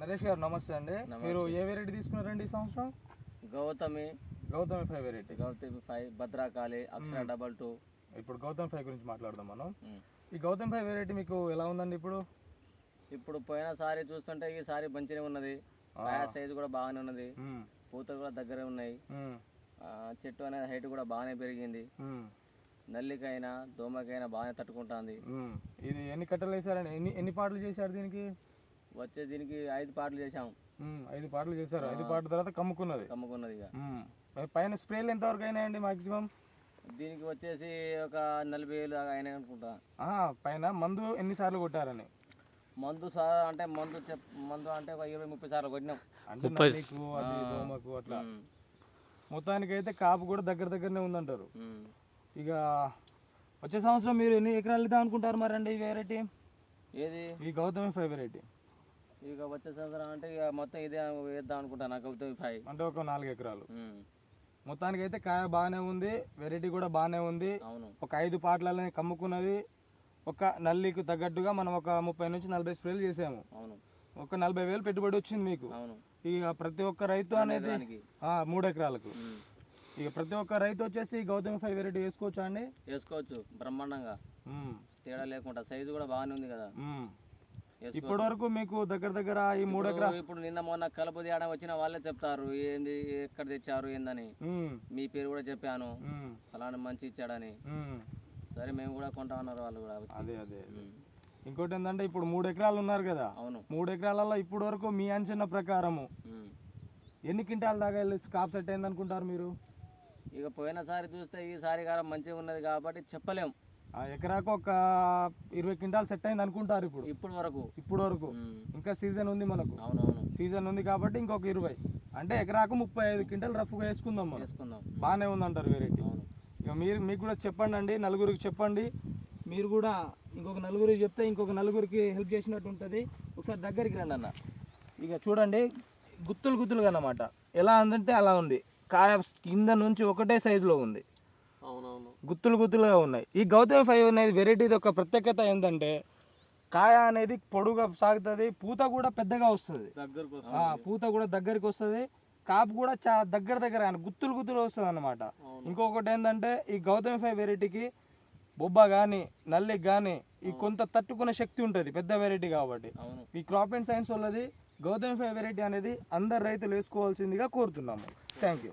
నరేష్ గారు నమస్తే అండి. మీరు ఏ వెరైటీ తీసుకున్నారండి ఈ సంవత్సరం? Gautami. Gautami five variety Gautami five Bhadrakali Akshara double two. ఇప్పుడు గౌతమ్ ఫైవ్ గురించి మాట్లాడదాం మనం. ఈ గౌతమ్ ఫైవ్ వెరైటీ మీకు ఎలా ఉందండి ఇప్పుడు? ఇప్పుడు పోయినసారి చూస్తుంటే ఈసారి మంచిగా ఉన్నది. కాయ సైజు కూడా బాగానే ఉన్నది. పూతలు కూడా దగ్గరే ఉన్నాయి. చెట్టు అనేది హైట్ కూడా బాగానే పెరిగింది. నల్లికైనా దోమకైనా బాగానే తట్టుకుంటుంది. ఇది ఎన్ని కట్టలు వేసారండి ఎన్ని ఎన్ని పాటలు చేశారు దీనికి? వచ్చే దీనికి ఐదు పాటలు చేసాం. ఐదు పాటలు చేశారు. ఐదు పాటల తర్వాత కమ్ముకున్నది. కమ్ముకున్నది ఇక. మరి పైన స్ప్రేలు ఎంతవరకు అయినాయండి మాక్సిమం? దీనికి వచ్చేసి ఒక నలభై వేలు దాకా అయినాయి అనుకుంటా. పైన మందు ఎన్నిసార్లు కొట్టారని? మందు సార్ అంటే మందు చెప్ మందు అంటే ఒక ఇరవై ముప్పై సార్లు కొట్టినాం. అంటే దోమకు అట్లా. అయితే కాపు కూడా దగ్గర దగ్గరనే ఉందంటారు. ఇక వచ్చే సంవత్సరం మీరు ఎన్ని ఎకరాలు ఇద్దాం అనుకుంటారు మరి అండి ఈ వెరైటీ ఏది? ఈ గౌతమి ఫైవ్ వెరైటీ ఇక వచ్చే సంవత్సరం అంటే ఇక మొత్తం ఇదే వేద్దాం అనుకుంటా నాకు ఫైవ్ అంటే ఒక నాలుగు ఎకరాలు. మొత్తానికి అయితే కాయ బాగానే ఉంది వెరైటీ కూడా బాగానే ఉంది. అవును. ఒక ఐదు పాటలని కమ్ముకున్నది. ఒక నల్లికి తగ్గట్టుగా మనం ఒక ముప్పై నుంచి నలభై స్ప్రేలు చేసాము. అవును. ఒక నలభై వేలు పెట్టుబడి వచ్చింది మీకు. అవును. ఇక ప్రతి ఒక్క రైతు అనేది ఆ, మూడు ఎకరాలకు. ఇక ప్రతి ఒక్క రైతు వచ్చేసి గౌతమి ఫైవ్ వెరైటీ వేసుకోవచ్చా అండి? వేసుకోవచ్చు బ్రహ్మాండంగా. మ్మ్. తేడా లేకుండా సైజు కూడా బాగానే ఉంది కదా. మ్మ్. ఇప్పటి వరకు మీకు దగ్గర దగ్గర ఈ మూడు ఎకరా ఇప్పుడు- నిన్న మొన్న కలుపు తీయడం వచ్చిన వాళ్ళే చెప్తారు ఏంది ఎక్కడ తెచ్చారు ఏందని. మీ పేరు కూడా చెప్పాను. అలానే మంచి ఇచ్చాడని. సరే మేము కూడా కొంటామన్నారు వాళ్ళు కూడా అదే అదే. ఇంకోటి ఏంటంటే ఇప్పుడు మూడు ఎకరాలు ఉన్నారు కదా అవును మూడు ఎకరాలలో ఇప్పటి వరకు మీ అంచనా ప్రకారము. ఎన్ని క్వింటాల దాకా వెళ్ళి కాప్ సెట్ అయింది అనుకుంటారు మీరు ఇక పోయినసారి చూస్తే ఈసారి కూడా మంచిగా ఉన్నది కాబట్టి చెప్పలేం ఆ ఎకరాకు ఒక ఇరవై క్వింటాల్ సెట్ అయింది అనుకుంటారు ఇప్పుడు. ఇప్పటి వరకు. ఇప్పుడు వరకు. ఇంకా సీజన్ ఉంది మనకు. అవునవును. సీజన్ ఉంది కాబట్టి ఇంకొక ఇరవై. అంటే ఎకరాకు ముప్పై ఐదు క్వింటాల్ రఫ్గా వేసుకుందాం మనం. వేసుకుందాం. బాగానే ఉందంటారు వెరైటీ. ఇక మీరు మీకు కూడా చెప్పండి అండి నలుగురికి చెప్పండి. మీరు కూడా ఇంకొక నలుగురికి చెప్తే ఇంకొక నలుగురికి హెల్ప్ చేసినట్టు ఉంటుంది. ఒకసారి దగ్గరికి రండి అన్న. ఇక చూడండి గుత్తులు గుత్తులుగా అన్నమాట. ఎలా ఉందంటే అలా ఉంది. కాయ కింద నుంచి ఒకటే సైజులో ఉంది. గుత్తులు గుత్తులుగా ఉన్నాయి. ఈ గౌతమి ఫైవ్ అనేది వెరైటీది ఒక ప్రత్యేకత ఏంటంటే కాయ అనేది పొడుగా సాగుతుంది పూత కూడా పెద్దగా వస్తుంది. పూత కూడా దగ్గరికి వస్తుంది కాపు కూడా చాలా దగ్గర దగ్గర ఆయన గుత్తులు గుత్తులు వస్తుంది అనమాట ఇంకొకటి ఏంటంటే ఈ గౌతమి ఫైవ్ వెరైటీకి బొబ్బ కానీ నల్లికి కానీ ఈ కొంత తట్టుకునే శక్తి ఉంటుంది పెద్ద వెరైటీ కాబట్టి. ఈ క్రాప్ అండ్ సైన్స్ వాళ్ళది గౌతమి ఫైవ్ వెరైటీ అనేది అందరు రైతులు వేసుకోవాల్సిందిగా కోరుతున్నాము. Thank you.